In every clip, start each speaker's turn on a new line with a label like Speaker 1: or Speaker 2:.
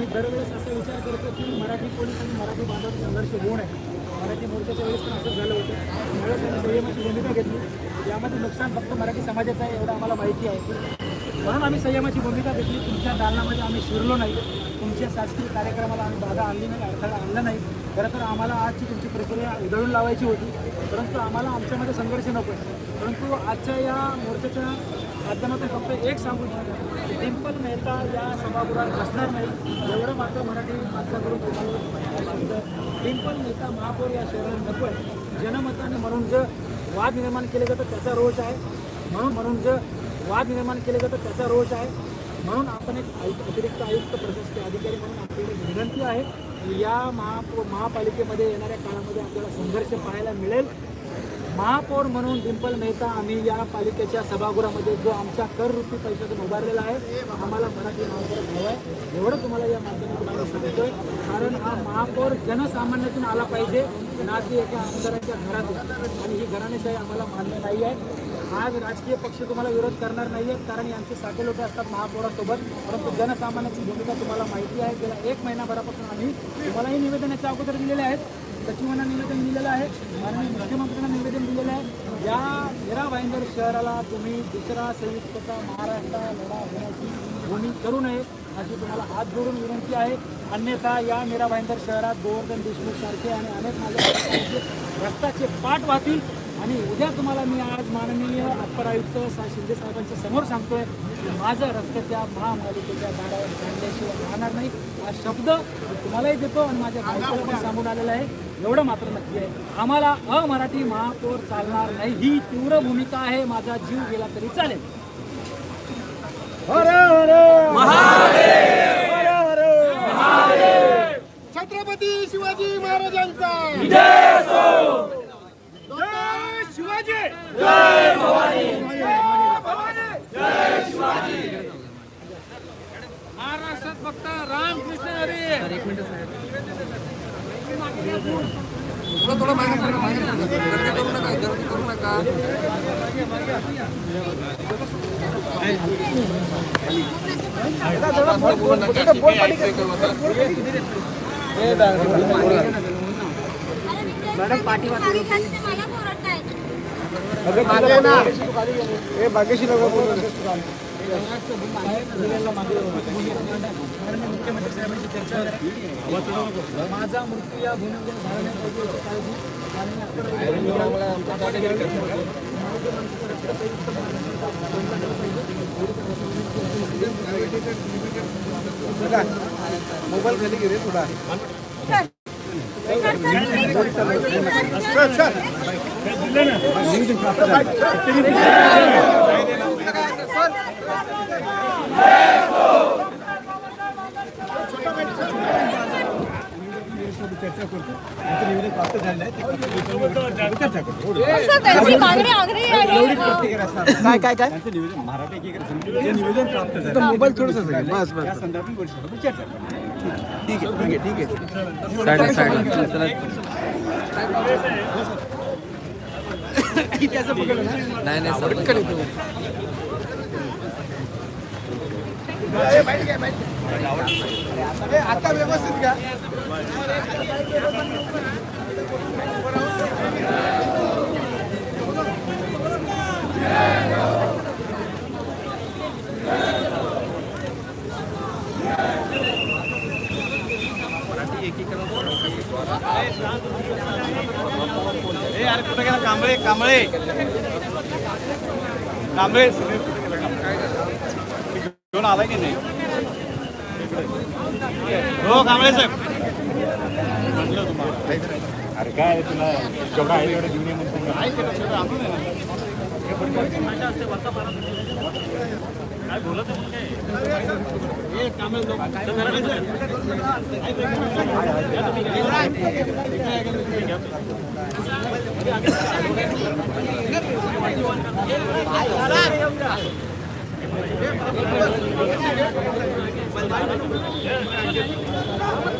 Speaker 1: आणि दरवेळेस असा विचार करतो की मराठी पोलीस आणि मराठी बांधव संघर्ष होऊ नये. मराठी मोर्चाच्या वेळेस पण असं झालं होतं. त्यावेळेस आम्ही संयमाची भूमिका घेतली. यामध्ये नुकसान फक्त मराठी समाजाचं आहे एवढं आम्हाला माहिती आहे. म्हणून आम्ही संयमाची भूमिका घेतली. तुमच्या दालनामध्ये आम्ही शिरलो नाही. तुमच्या शासकीय कार्यक्रमाला आम्ही बाधा आणली नाही अडथळा आणला नाही. खरं तर आम्हाला आजची तुमची प्रक्रिया उधळून लावायची होती. परंतु आम्हाला आमच्यामध्ये संघर्ष नको परंतु आजच्या या मोर्चाच्या माध्यमातून फक्त एक सांगू इच्छितो. डिंपल मेहता या सभागृहात बसणार नाही. एवढं मात्र मराठी माणसाकडून तुम्हाला शब्द मेहता महापौर या शहरात नको आहे. जनमताने म्हणून जर वाद निर्माण केले जातं त्याचा रोष आहे. म्हणून म्हणून जर वाद निर्माण केले जातात त्याचा रोष आहे. म्हणून आपण एक अतिरिक्त आयुक्त प्रशासकीय अधिकारी म्हणून आपल्याला विनंती आहे या महापौर महापालिकेमध्ये येणाऱ्या काळामध्ये आपल्याला संघर्ष पाहायला मिळेल. महापौर म्हणून डिंपल मेहता आम्ही या पालिकेच्या सभागृहामध्ये जो आमच्या कर रुपी पैशातून उभारलेला आहे आम्हाला मराठी महापौर हवं आहे. एवढं तुम्हाला या माध्यमातून आम्ही सांगतोय. कारण हा महापौर जनसामान्यातून आला पाहिजे ना की एका आमदाराच्या घरातून. आणि ही घराणेशाही आम्हाला मान्य नाही आहे. आज राजकीय पक्ष तुम्हाला विरोध करणार नाही आहेत कारण यांचे साठे लोक असतात महापौरासोबत. परंतु जनसामान्याची भूमिका तुम्हाला माहिती आहे. गेल्या एक महिनाभरापासून आम्ही तुम्हालाही निवेदनाच्या अगोदर दिलेले आहेत. सचिवांना निवेदन दिलेलं आहे. माननीय मुख्यमंत्र्यांना निवेदन दिलेलं आहे. या हिरा भाईंदर शहराला तुम्ही दुसरा संयुक्तचा महाराष्ट्र लढा होण्याची भूमी करू नये अशी तुम्हाला हात जोडून विनंती आहे. अन्यथा या मीरा भाईंदर शहरात गोवर्धन देशमुख सारखे आणि अनेक माझ्या रक्ताचे पाठ वाहतील. आणि उद्या तुम्हाला मी आज माननीय अप्पर आयुक्त सा शिंदे साहेबांच्या समोर सांगतोय की माझं रक्त त्या महापालिकेच्या दारावर सांडल्याशिवाय राहणार नाही. हा शब्द मी तुम्हालाही देतो आणि माझ्या बायकोला पण सांगून आलेला आहे. एवढं मात्र नक्की आहे. आम्हाला अमराठी महापौर चालणार नाही. ही तीव्र भूमिका आहे. माझा जीव गेला तरी चालेल.
Speaker 2: छत्रपती शिवाजी महाराजांचा! जय शिवाजी!
Speaker 1: महाराष्ट्रात फक्त रामकृष्ण हरी.
Speaker 3: मॅडम पाठीवर मला ओरडतायत
Speaker 2: हे भाग्यशी लोक
Speaker 1: मुख्यमंत्री साहेबांची चर्चा माझा मृत्यू या भूमीवर
Speaker 2: मोबाईल खाली गेले रे थोडा. चर्चा करतो यांचं निवेदन प्राप्त झालेलं आहे ते चर्चा करतो
Speaker 3: असं त्यांची मागणी आग्रही आहे
Speaker 2: काय काय काय? त्यांचं निवेदन मराठी एकीकडे समितीचं जे निवेदन प्राप्त झालं मोबाईल थोडंसं बस बस या संदर्भात चर्चा. ठीक आहे ठीक आहे ठीक आहे त्याचं पकडलं ना? पटकन येतो. ए, बाहेर घ्या, बाहेर घ्या. ए, आता व्यवस्थित घ्या
Speaker 4: कांबळे कांबळे. कांबळे. घेऊन आलाय की नाही? हो कांबळे साहेब. म्हटलं तुम्हाला अरे काय तुला? जेवढा आहे तेवढं घेऊन ये म्हणून सांगा. आहे ते सगळं आणून आहे ना. हे पटकन भाषा असते, वर्तमानात. काय बोलत आहे पण काय? हे कांबळे लोक. तर मराठी साहेब. आहे ते. या तुम्ही. घ्या तुम्ही. घ्या तुम्ही.
Speaker 3: अशी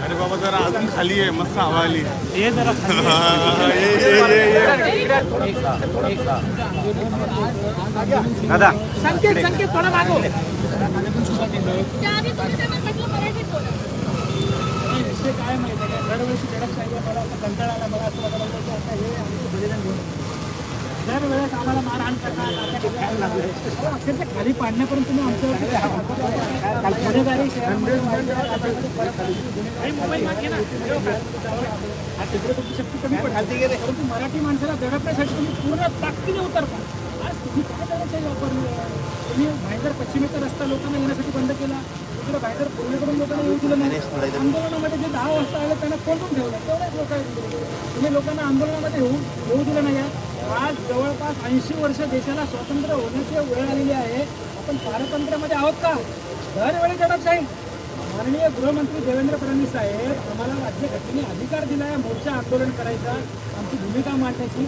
Speaker 3: अरे
Speaker 4: बाबा जरा अजून खाली आहे मस्त हवा आली. ये जरा ये. ये ये दादा.
Speaker 1: संकेत संकेत थोडा मागो काय माहिती मला कंटाळा आला मला असं वाटायला लागलं की आता हे आमचं बलिदान घेऊन दरवेळेस आम्हाला मारहाण करणार आता अहो, अक्षरशः खाली पाडण्यापर्यंत तुम्ही आमच्या गुन्हेगारी मोबाईल मागे ना हा शक्ती कमी पडते परंतु मराठी माणसाला दडपण्यासाठी तुम्ही पूर्ण ताकदीने उतरता आज तुम्ही काय दडपशाही वापरली तुम्ही भाईंदर पश्चिमेचा रस्ता लोकांना येण्यासाठी बंद केला इकडे भाईंदर पूर्णेकडून लोकांना येऊ दिलं नाही आंदोलनामध्ये जे दहा वाजता आलं त्यांना कोण ठेवलं तेवढ्याच लोक तुम्ही लोकांना आंदोलनामध्ये येऊ येऊ दिलं नाही आज जवळपास ऐंशी वर्ष देशाला स्वातंत्र्य होण्याची वेळ आलेली आहे. आपण पारतंत्र्यामध्ये आहोत का? दरवेळी दडपशाही माननीय गृहमंत्री देवेंद्र फडणवीस साहेब आम्हाला राज्यघटनेने अधिकार दिला आहे मोर्चा आंदोलन करायचा आमची भूमिका मांडण्याची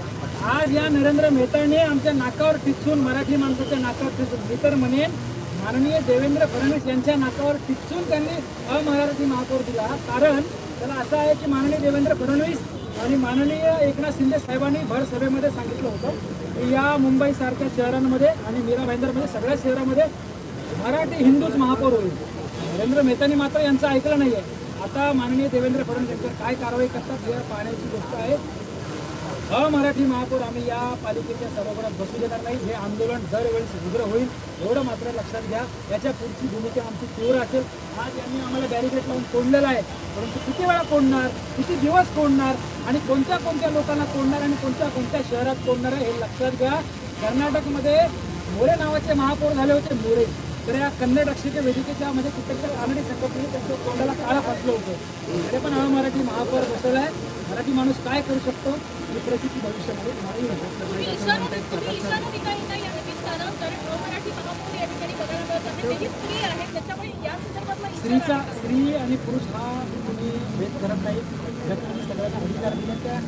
Speaker 1: आज या नरेंद्र मेहताने आमच्या नाकावर टिचून मराठी माणसाच्या नाकावर टिचून मी तर म्हणेन माननीय देवेंद्र फडणवीस यांच्या नाकावर टिचून त्यांनी अमराठी महापौर दिला. कारण त्याला असं आहे की माननीय देवेंद्र फडणवीस आणि माननीय एकनाथ शिंदे साहेबांनी भर सभेमध्ये सांगितलं होतं की या मुंबईसारख्या शहरांमध्ये आणि मीरा भाईंदरमध्ये सगळ्या शहरामध्ये मराठी हिंदूच महापौर होईल. नरेंद्र मेहतानी मात्र यांचं ऐकलं नाहीये. आता माननीय देवेंद्र फडणवीस यांच्यावर काय कारवाई करतात हे पाहण्याची गोष्ट आहे. अमराठी महापौर आम्ही या पालिकेच्या सभागृहात बसू देणार नाही. हे आंदोलन दरवेळेस उग्र होईल एवढं मात्र लक्षात घ्या. याच्या पुढची भूमिका आमची तीव्र असेल. आज यांनी आम्हाला बॅरिकेड लावून कोंडलेला आहे. परंतु किती वेळा कोंडणार किती दिवस कोंडणार आणि कोणत्या कोणत्या लोकांना कोंडणार आणि कोणत्या कोणत्या शहरात कोंडणार आहे हे लक्षात घ्या. कर्नाटकमध्ये मोरे नावाचे महापौर झाले होते मोरे. तर या कन्नड रक्षित वेदिकेच्या म्हणजे कुठेतरी आनंदी संघटनेने त्यांच्या तोंडाला काळा फासलं होतं. तरी पण हा मराठी महापौर आहे मराठी माणूस काय करू शकतो? ही परिस्थिती भविष्यामध्ये नाही स्त्रीचा स्त्री आणि पुरुष हा तुम्ही भेद करत नाही. तुम्ही सगळ्यांना अधिकार दिले. त्या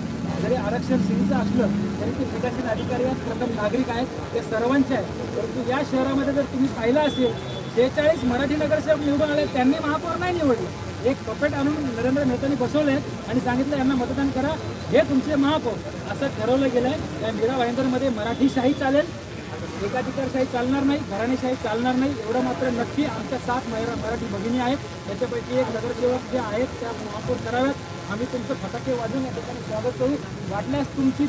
Speaker 1: जरी आरक्षण स्त्रीचं असलं तरी ते पीठासीन अधिकारी आहेत प्रथम नागरिक आहेत ते सर्वांचे आहेत. परंतु या शहरामध्ये जर तुम्ही पाहिलं असेल शेहेचाळीस मराठी नगरसेवक निवडून आले त्यांनी महापौर नाही निवडले. एक पपेट आणून नरेंद्र मेहतानी बसवले आणि सांगितलं यांना मतदान करा. हे तुमचे महापौर असं ठरवलं गेलं आहे त्या मीरा भाईंदरमध्ये मराठीशाही चालेल. एकाधिकारशाही चालणार नाही घराणेशाही चालणार नाही. एवढं मात्र नक्की आमच्या सात मरा मराठी भगिनी आहेत. त्याच्यापैकी एक नगरसेवक जे आहेत त्या महापौर कराव्यात. आम्ही तुमचं फटाके वाजवून या ठिकाणी स्वागत करू. वाटल्यास तुमची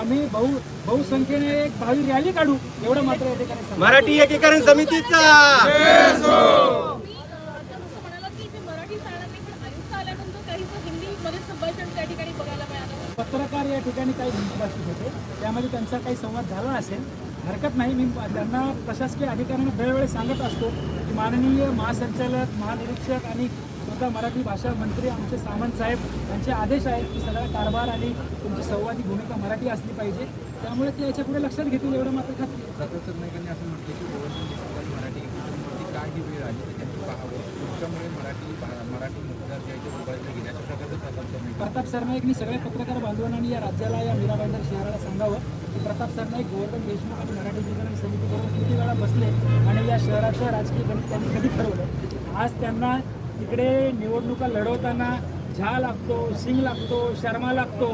Speaker 1: आम्ही बहु बहुसंख्येने एक भावी रॅली काढू. एवढं मात्र या ठिकाणी.
Speaker 2: मराठी एकीकरण समितीचा
Speaker 3: तुम्ही अं, आता जसं म्हणालात की इथे मराठी चालणार नाही पण आयुक्त आल्यानंतर काहीसं हिंदीमध्ये संभाषण त्या ठिकाणी बघायला मिळालं
Speaker 1: पत्रकार या ठिकाणी काही भाषिक होते. त्यामध्ये त्यांचा काही संवाद झाला असेल. हरकत नाही. मी त्यांना प्रशासकीय अधिकाऱ्यांना वेळोवेळी सांगत असतो की माननीय महासंचालक महानिरीक्षक आणि स्वतः मराठी भाषा मंत्री आमचे सामंत साहेब यांचे आदेश आहेत की सगळा कारभार आणि तुमची संवादी भूमिका मराठी असली पाहिजे. त्यामुळे ते याच्यापुढे लक्षात घेतील एवढं मात्र खात्री
Speaker 5: असं म्हटलं की मराठी काय वेळ आली? मराठी मराठी मतदार जे प्रताप सरनाईक
Speaker 1: प्रताप सरनाईकनी सगळ्या पत्रकार बांधवांनी या राज्याला या मीरा भाईंदर शहराला सांगावं की प्रताप सरनाईक गोवर्धन देशमुख आणि मराठी विकास समिती किती वेळा बसले आणि या शहराचं राजकीय गणित त्यांनी कधी ठरवलं? आज त्यांना तिकडे निवडणुका लढवताना झा लागतो सिंग लागतो शर्मा लागतो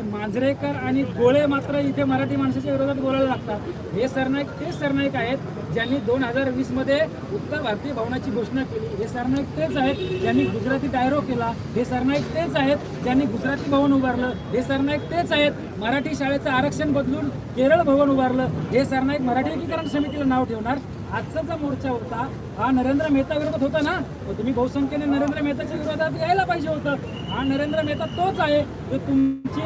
Speaker 1: आणि मांजरेकर आणि गोळे मात्र इथे मराठी माणसाच्या विरोधात बोलायला लागतात. हे सरनाईक तेच सरनाईक आहेत ज्यांनी दोन हजार वीसमध्ये उत्तर भारतीय भवनाची घोषणा केली. हे सरनाईक तेच आहेत ज्यांनी गुजराती डायरो केला. हे सरनाईक तेच आहेत ज्यांनी गुजराती भवन उभारलं. हे सरनाईक तेच आहेत मराठी शाळेचं आरक्षण बदलून केरळ भवन उभारलं. हे सरनाईक मराठी एकीकरण समितीला नाव ठेवणार. आजचा जो मोर्चा होता हा नरेंद्र मेहता विरोधात होता ना? तुम्ही बहुसंख्येने नरेंद्र मेहताच्या विरोधात यायला पाहिजे होतं. हा नरेंद्र मेहता तोच आहे जो तुमची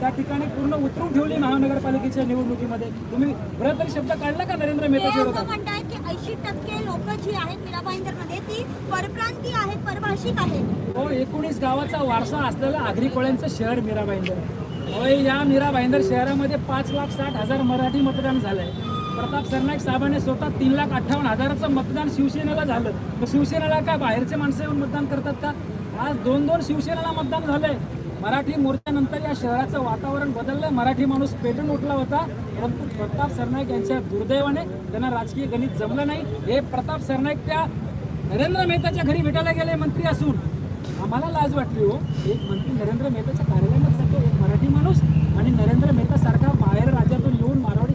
Speaker 1: त्या ठिकाणी पूर्ण उतरून ठेवली महानगरपालिकेच्या निवडणुकीमध्ये. तुम्ही बरं तरी शब्द काढला का नरेंद्र
Speaker 6: ते
Speaker 1: मेहताच्या
Speaker 6: असं
Speaker 1: विरोधात?
Speaker 6: म्हणतायत की ऐंशी टक्के लोक जी आहेत मीरा भाईंदरमध्ये ती परप्रांती आहेत परभाषिक आहेत.
Speaker 1: तो एकोणीस गावाचा वारसा असलेलं आगरी कोळ्यांचं शहर मीरा भाईंदर होय या मीरा भाईंदर शहरामध्ये पाच लाख साठ हजार मराठी मतदान झालंय. प्रताप सरनाईक साहेबांनी स्वतः तीन लाख अठ्ठावन्न हजाराचं मतदान शिवसेनेला झालं. मग शिवसेनेला काय बाहेरचे माणसं येऊन मतदान करतात का? आज दोन दोन शिवसेनेला मतदान झालंय. मराठी मोर्चानंतर या शहराचं वातावरण बदललं मराठी माणूस पेटून उठला होता. परंतु प्रताप सरनाईक यांच्या दुर्दैवाने त्यांना राजकीय गणित जमलं नाही. हे प्रताप सरनाईक त्या नरेंद्र मेहताच्या घरी भेटायला गेले मंत्री असून. आम्हाला लाज वाटली हो. एक मंत्री नरेंद्र मेहताच्या कार्यालयात जातो. एक मराठी माणूस आणि नरेंद्र मेहता सारखा बाहेर राज्यातून येऊन मारवाडी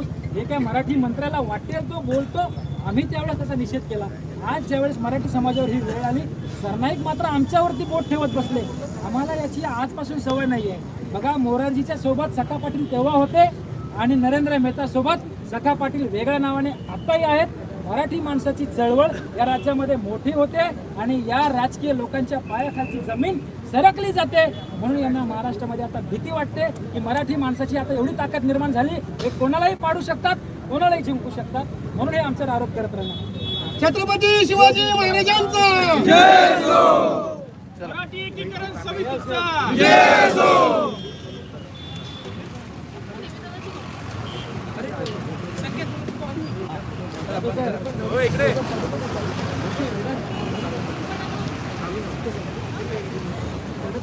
Speaker 1: माणूस हे काय मराठी मंत्र्याला वाटेल तो बोलतो? आम्ही त्यावेळेस त्याचा निषेध केला. आज ज्यावेळेस मराठी समाजावर ही वेळ आली सरनाईक मात्र आमच्यावरती बोट ठेवत बसले. आम्हाला याची आजपासून सवय नाही आहे बघा मोरारजीच्या सोबत सखा पाटील तेव्हा होते आणि नरेंद्र मेहता सोबत सखा पाटील वेगळ्या नावाने आताही आहेत. मराठी माणसाची चळवळ या राज्यामध्ये मोठी होते आणि या राजकीय लोकांच्या पायाखालची जमीन सरकली जाते. म्हणून यांना महाराष्ट्रामध्ये आता भीती वाटते की मराठी माणसाची आता एवढी ताकद निर्माण झाली हे कोणालाही पाडू शकतात कोणालाही जिंकू शकतात. म्हणून हे आमच्यावर आरोप करत राहणार
Speaker 2: छत्रपती शिवाजी महाराजांचा!
Speaker 4: मराठी एकीकरण समितीचा!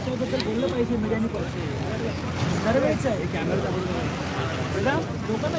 Speaker 1: त्याच्याबद्दल बोललं पाहिजे मीडियाने सर्वेच आहे कॅमेरा लोकांना